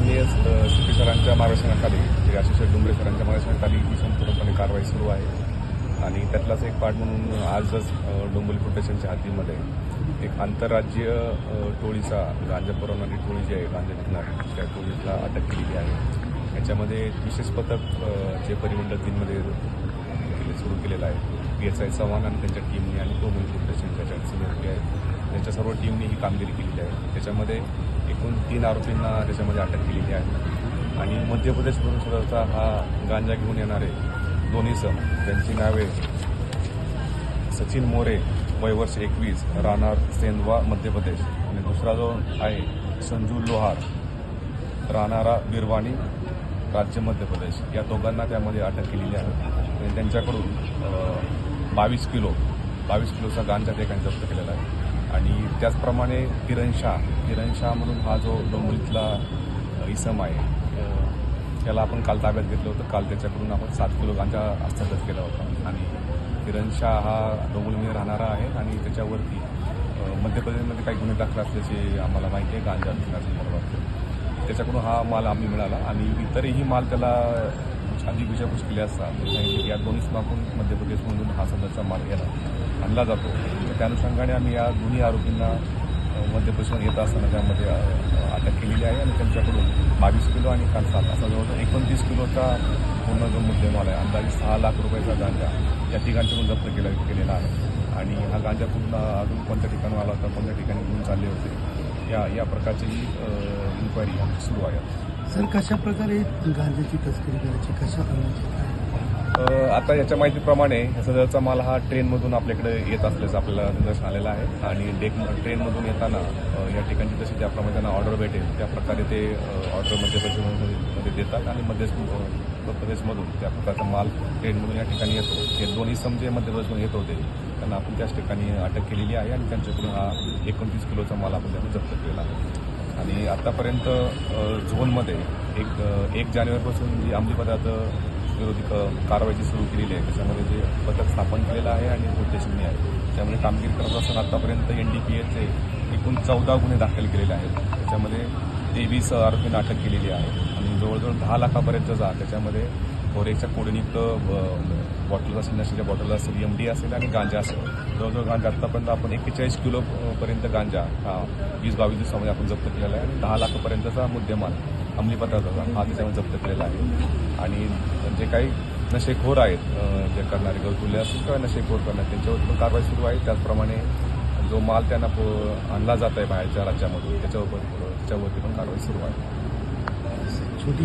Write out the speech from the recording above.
माननीय C P सरांच्या मार्गदर्शनाखाली श्री आशिष डुंबरे सरांच्या मार्गदर्शनाखाली ही संपूर्णपणे कारवाई सुरू आहे. आणि त्यातलाच एक पार्ट म्हणून आजच डोंबोली डोंबिवली हद्दीमध्ये एक आंतरराज्यीय टोळीचा गांजा पुरवणारी टोळी जी आहे गांजा विकणारी त्या टोळीला अटक केलेली आहे. याच्यामध्ये विशेष पथक जे परिमंडळ तीनमध्ये सुरू केलेलं आहे. पी एस आय चव्हाण आणि त्यांच्या टीमने आणि डोंबोली पोलीस स्टेशन त्याच्या आहे. त्यांच्या सर्व टीमने ही कामगिरी केलेली आहे. त्याच्यामध्ये एकूण तीन आरोपींना त्याच्यामध्ये अटक केलेली आहे. आणि मध्य प्रदेशमधून सुद्धा हा गांजा घेऊन येणारे दोन्ही सण त्यांची नावे सचिन मोरे वयवर्ष एकवीस राहणार सेंदवा मध्य प्रदेश. आणि दुसरा जो आहे संजू लोहार राहणारा बिरवाणी राज्य मध्य प्रदेश. या दोघांना त्यामध्ये अटक केलेली आहे. आणि त्यांच्याकडून बावीस किलो बावीस किलोचा गांजा ते जप्त केलेला आहे. आणि त्याचप्रमाणे किरण शाह. किरण शाह म्हणून हा जो डोंबिवलीतला इसम आहे त्याला आपण काल ताब्यात घेतलं होतं. काल त्याच्याकडून आपण सात किलो गांजा हस्तगत केला होता. आणि किरण शाह हा डोंबिवलीमध्ये राहणारा आहे आणि त्याच्यावरती मध्य प्रदेशमध्ये काही गुन्हे दाखल असल्याची आम्हाला माहिती आहे. गांजा विकण्यासंदर्भात. त्याच्याकडून हा माल आम्ही मिळाला आणि इतरही माल त्याला अधिक विषयपूस केली असता मी सांगितले की या दोन्ही स्माकून मध्य प्रदेशमधून हा सदरचा माल याला आणला जातो. तर त्या अनुषंगाने आम्ही या दोन्ही आरोपींना मध्य प्रदेशमध्ये येत असताना त्यामध्ये अटक केलेली आहे आणि त्यांच्याकडून बावीस किलो आणि काल सात असा जवळजवळ एकोणतीस किलोचा पूर्ण जो मुद्देमाल आहे अंदाजे सहा लाख रुपयाचा गांजा या ठिकाणच्याकडून जप्त केला केलेला आहे. आणि हा गांजा पूर्ण अजून कोणत्या ठिकाणी आला होता कोणत्या ठिकाणी घेऊन चालले होते या या प्रकारची इन्क्वायरी सुरू आहे. सर कशा प्रकारे गांजाची तस्करी करायची? कशा आता याच्या माहितीप्रमाणे या सदरचा माल हा ट्रेनमधून आपल्याकडे येत असल्याचं आपल्याला निदर्शन आलेलं आहे. आणि डेक ट्रेनमधून येताना या ठिकाणी जशी ज्याप्रमाणे त्यांना ऑर्डर भेटेल त्या प्रकारे ते ऑर्डर मध्य प्रदेशमध्ये देतात आणि मध्य प्रदेशमधून त्या प्रकारचा माल ट्रेनमधून या ठिकाणी येतो. हे दोन्ही समजे मध्य येत होते. त्यांना आपण त्याच ठिकाणी अटक केलेली आहे आणि त्यांच्याकडून हा एकोणतीस किलोचा माल आपण त्यांना जप्त केला आहे. आणि आतापर्यंत झोनमध्ये एक एक जानेवारीपासून जी अंमली पदार्थ विरोधी कारवाईची सुरू केलेली आहे त्याच्यामध्ये जे पथक स्थापन केलेलं आहे आणि उद्देशनी आहे. त्यामुळे कामगिरी करत असताना आतापर्यंत एन डी पी एचे एकूण चौदा गुन्हे दाखल केलेले आहेत. त्याच्यामध्ये तेवीस आरोपींना अटक केलेली आहे. आणि जवळजवळ दहा लाखापर्यंतचा त्याच्यामध्ये फोरेच्या कोडनियुक्त बॉटल असेल नशेच्या बॉटल असेल एम डी असेल आणि गांजा असेल. जवळजवळ गांजा आत्तापर्यंत आपण एक्केचाळीस किलोपर्यंत गांजा हा वीस बावीस दिवसामध्ये आपण जप्त केलेला आहे आणि दहा लाखापर्यंतचा मुद्देमाल अंमली पदार्थाचा हा त्याच्यामध्ये जप्त केलेला आहे. आणि जे काही नशेखोर आहेत जे करणारे गौतुल्य असतील किंवा नशेखोर करणार त्यांच्यावर पण कारवाई सुरू आहे. त्याचप्रमाणे जो माल त्यांना प- आणला जात आहे बाहेरच्या राज्यामधून त्याच्यावर त्याच्यावरती पण कारवाई सुरू आहे. छोटी